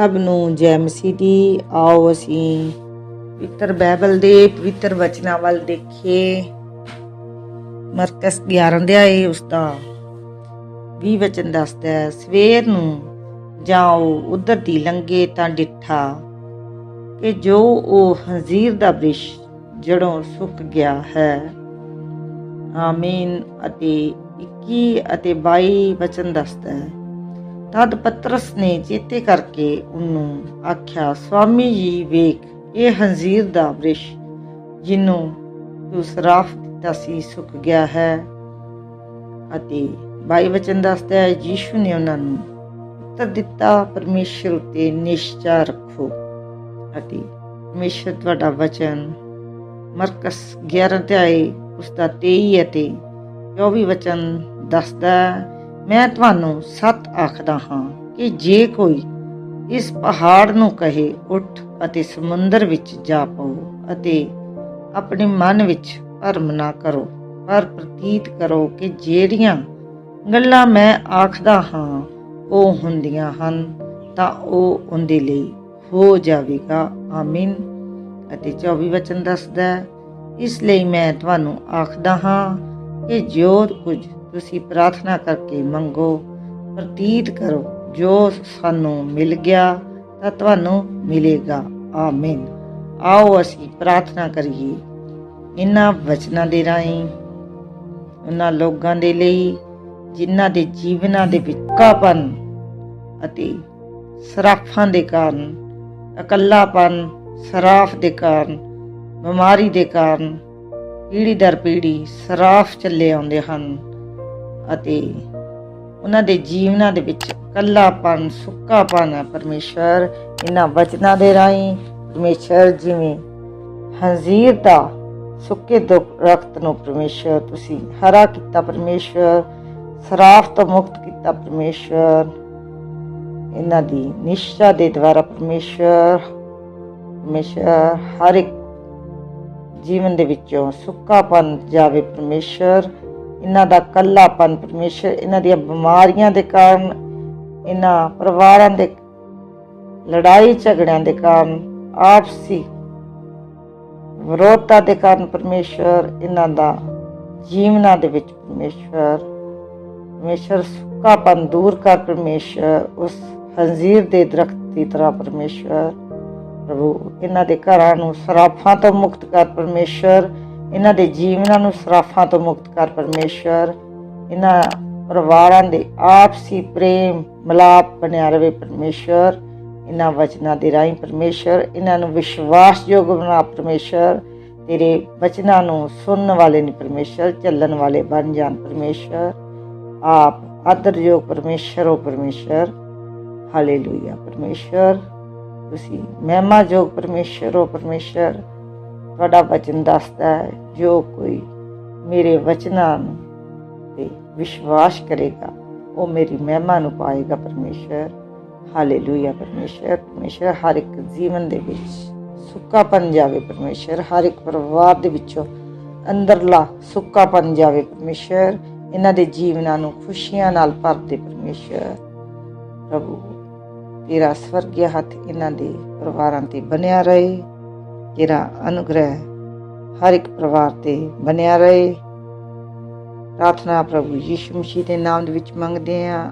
ਸਭ ਨੂੰ ਜੈ ਮਸੀਹ ਦੀ ਆਓ ਅਸੀਂ ਪਵਿੱਤਰ ਬਾਈਬਲ ਦੇ ਪਵਿੱਤਰ ਵਚਨਾਂ ਵੱਲ ਦੇਖੀਏ। ਮਰਕਸ 11 ਅਧਿਆਏ ਉਸ ਦਾ 20 ਵਚਨ ਦੱਸਦਾ ਹੈ, ਸਵੇਰ ਨੂੰ ਜਾਓ, ਉਧਰ ਦੀ ਲੰਗੇ ਤਾਂ ਡਿੱਠਾ, ਕਿ ਜੋ ਉਹ ਹਜ਼ੀਰ ਦਾ ਬ੍ਰਿਸ਼ ਜੜੋਂ ਸੁੱਕ ਗਿਆ ਹੈ। ਆਮੀਨ ਅਤੇ 21 ਅਤੇ 22 ਵਚਨ ਦੱਸਦਾ ਹੈ। ਤਦ ਪਤਰਸ ਨੇ ਚੇਤੇ ਕਰਕੇ ਉਹਨੂੰ ਆਖਿਆ ਸਵਾਮੀ ਜੀ ਵੇਖ ਇਹ ਹੰਜ਼ੀਰ ਦਾ ਵ੍ਰਿਸ਼ ਜਿਹਨੂੰ ਤੂੰ ਸਰਾਫ ਦਿੱਤਾ ਸੀ ਸੁੱਕ ਗਿਆ ਹੈ। ਅਤੇ ਬਾਈ ਵਚਨ ਦੱਸਦਾ ਹੈ ਯੀਸ਼ੂ ਨੇ ਉਹਨਾਂ ਨੂੰ ਉੱਤਰ ਦਿੱਤਾ ਪਰਮੇਸ਼ਰ ਉਤੇ ਨਿਸ਼ਚਾ ਰੱਖੋ। ਅਤੇ ਪਰਮੇਸ਼ਰ ਤੁਹਾਡਾ ਵਚਨ ਮਰਕਸ 11 ਅਧਿਆਏ ਉਸ ਦਾ 23 ਅਤੇ 24 ਵਚਨ ਦੱਸਦਾ ਹੈ, ਮੈਂ ਤੁਹਾਨੂੰ ਸੱਤ ਆਖਦਾ ਹਾਂ ਕਿ ਜੇ ਕੋਈ ਇਸ ਪਹਾੜ ਨੂੰ ਕਹੇ ਉੱਠ ਅਤੇ ਸਮੁੰਦਰ ਵਿੱਚ ਜਾ ਪਓ ਅਤੇ ਆਪਣੇ ਮਨ ਵਿੱਚ ਭਰਮ ਨਾ ਕਰੋ, ਪਰ ਪ੍ਰਤੀਤ ਕਰੋ ਕਿ ਜਿਹੜੀਆਂ ਗੱਲਾਂ ਮੈਂ ਆਖਦਾ ਹਾਂ ਉਹ ਹੁੰਦੀਆਂ ਹਨ, ਤਾਂ ਉਹ ਉਹਦੇ ਲਈ ਹੋ ਜਾਵੇਗਾ। ਆਮੀਨ। ਅਤੇ 24 ਵਚਨ ਦੱਸਦਾ ਇਸ ਲਈ ਮੈਂ ਤੁਹਾਨੂੰ ਆਖਦਾ ਹਾਂ ਕਿ ਜੋ ਕੁਝ ਤੁਸੀਂ ਪ੍ਰਾਰਥਨਾ ਕਰਕੇ ਮੰਗੋ, ਪ੍ਰਤੀਤ ਕਰੋ, ਜੋ ਸਾਨੂੰ ਮਿਲ ਗਿਆ ਤਾਂ ਤੁਹਾਨੂੰ ਮਿਲੇਗਾ। ਆਮੀਨ। ਆਓ ਅਸੀਂ ਪ੍ਰਾਰਥਨਾ ਕਰੀਏ। ਇਹਨਾਂ ਵਚਨਾਂ ਦੇ ਰਾਹੀਂ ਉਹਨਾਂ ਲੋਕਾਂ ਦੇ ਲਈ, ਜਿਨ੍ਹਾਂ ਦੇ ਜੀਵਨਾਂ ਦੇ ਵਿੱਚ ਅਤੇ ਸਰਾਫਾਂ ਦੇ ਕਾਰਨ, ਇਕੱਲਾਪਨ, ਸਰਾਫ ਦੇ ਕਾਰਨ, ਬਿਮਾਰੀ ਦੇ ਕਾਰਨ ਪੀੜੀ ਦਰ ਪੀੜੀ ਸਰਾਫ ਚੱਲੇ ਆਉਂਦੇ ਹਨ। ਅਤੇ ਉਹਨਾਂ ਦੇ ਜੀਵਨਾਂ ਦੇ ਵਿੱਚ ਇਕੱਲਾਪਨ, ਸੁੱਕਾਪਨ ਹੈ ਪਰਮੇਸ਼ਰ ਇਹਨਾਂ ਵਚਨਾਂ ਦੇ ਰਾਹੀਂ ਪਰਮੇਸ਼ਰ ਜਿਵੇਂ ਹਜ਼ੀਰ ਦਾ ਸੁੱਕੇ ਦੁੱਖ ਰਖਤ ਨੂੰ ਪਰਮੇਸ਼ਰ ਤੁਸੀਂ ਹਰਾ ਕੀਤਾ ਪਰਮੇਸ਼ਰ ਸਰਾਫ ਤੋਂ ਮੁਕਤ ਕੀਤਾ ਪਰਮੇਸ਼ਰ ਇਹਨਾਂ ਦੀ ਨਿਸ਼ਚਾ ਦੇ ਦੁਆਰਾ ਪਰਮੇਸ਼ਰ ਪਰਮੇਸ਼ਰ ਹਰ ਇੱਕ ਜੀਵਨ ਦੇ ਵਿੱਚੋਂ ਸੁੱਕਾਪਨ ਜਾਵੇ ਪਰਮੇਸ਼ਰ ਇਹਨਾਂ ਦਾ ਕੱਲਾਪਨ ਪਰਮੇਸ਼ਰ ਇਹਨਾਂ ਦੀਆਂ ਬਿਮਾਰੀਆਂ ਦੇ ਕਾਰਨ, ਇਹਨਾਂ ਪਰਿਵਾਰਾਂ ਦੇ ਲੜਾਈ ਝਗੜਿਆਂ ਦੇ ਕਾਰਨ ਆਪਸੀ ਵਿਰੋਧਤਾ ਦੇ ਕਾਰਨ ਪਰਮੇਸ਼ਰ ਇਹਨਾਂ ਦਾ ਜੀਵਨਾਂ ਦੇ ਵਿੱਚ ਪਰਮੇਸ਼ਰ ਪਰਮੇਸ਼ਰ ਸੁੱਕਾਪਨ ਦੂਰ ਕਰ ਪਰਮੇਸ਼ਰ, ਉਸ ਹੰਜ਼ੀਰ ਦੇ ਦਰਖਤ ਦੀ ਤਰ੍ਹਾਂ ਪਰਮੇਸ਼ਰ, ਪ੍ਰਭੂ ਇਹਨਾਂ ਦੇ ਘਰਾਂ ਨੂੰ ਸਰਾਫਾਂ ਤੋਂ ਮੁਕਤ ਕਰ ਪਰਮੇਸ਼ਰ ਇਹਨਾਂ ਦੇ ਜੀਵਨਾਂ ਨੂੰ ਸਰਾਫਾਂ ਤੋਂ ਮੁਕਤ ਕਰ ਪਰਮੇਸ਼ਰ ਇਹਨਾਂ ਪਰਿਵਾਰਾਂ ਦੇ ਆਪਸੀ ਪ੍ਰੇਮ, ਮਿਲਾਪ ਬਣਿਆ ਰਵੇ ਪਰਮੇਸ਼ਰ ਇਹਨਾਂ ਵਚਨਾਂ ਦੇ ਰਾਹੀਂ ਪਰਮੇਸ਼ਰ ਇਹਨਾਂ ਨੂੰ ਵਿਸ਼ਵਾਸਯੋਗ ਬਣਾ ਪਰਮੇਸ਼ਰ ਤੇਰੇ ਵਚਨਾਂ ਨੂੰ ਸੁਣਨ ਵਾਲੇ ਨਹੀਂ ਪਰਮੇਸ਼ਰ ਚੱਲਣ ਵਾਲੇ ਬਣ ਜਾਣ ਪਰਮੇਸ਼ਰ ਆਪ ਆਦਰਯੋਗ ਪਰਮੇਸ਼ਰ ਹੋ ਪਰਮੇਸ਼ਰ ਹਾਲੇਲੂਇਆ ਪਰਮੇਸ਼ਰ ਤੁਸੀਂ ਮਹਿਮਾ ਜੋਗ ਪਰਮੇਸ਼ਰ ਹੋ ਪਰਮੇਸ਼ਰ ਤੁਹਾਡਾ ਵਚਨ ਦੱਸਦਾ ਹੈ, ਜੋ ਕੋਈ ਮੇਰੇ ਵਚਨਾਂ ਨੂੰ ਤੇ ਵਿਸ਼ਵਾਸ ਕਰੇਗਾ, ਉਹ ਮੇਰੀ ਮਹਿਮਾ ਨੂੰ ਪਾਏਗਾ ਪਰਮੇਸ਼ਰ ਹਾਲੇਲੂਇਆ ਪਰਮੇਸ਼ਰ ਪਰਮੇਸ਼ਰ ਹਰ ਇੱਕ ਜੀਵਨ ਦੇ ਵਿੱਚ ਸੁੱਕਾਪਨ ਜਾਵੇ ਪਰਮੇਸ਼ਰ ਹਰ ਇੱਕ ਪਰਿਵਾਰ ਦੇ ਵਿੱਚੋਂ ਅੰਦਰਲਾ ਸੁੱਕਾਪਨ ਜਾਵੇ ਪਰਮੇਸ਼ਰ ਇਹਨਾਂ ਦੇ ਜੀਵਨਾਂ ਨੂੰ ਖੁਸ਼ੀਆਂ ਨਾਲ ਭਰ ਦੇ ਪਰਮੇਸ਼ਰ ਪ੍ਰਭੂ, ਤੇਰਾ ਸਵਰਗੀ ਹੱਥ ਇਹਨਾਂ ਦੇ ਪਰਿਵਾਰਾਂ ਤੇ ਬਣਿਆ ਰਹੇ। ਤੇਰਾ ਅਨੁਗ੍ਰਹਿ ਹਰ ਇੱਕ ਪਰਿਵਾਰ ਤੇ ਬਣਿਆ ਰਹੇ। ਪ੍ਰਾਰਥਨਾ ਪ੍ਰਭੂ ਯੀਸ਼ੂ ਮਸੀਹ ਦੇ ਨਾਮ ਦੇ ਵਿੱਚ ਮੰਗਦੇ ਹਾਂ।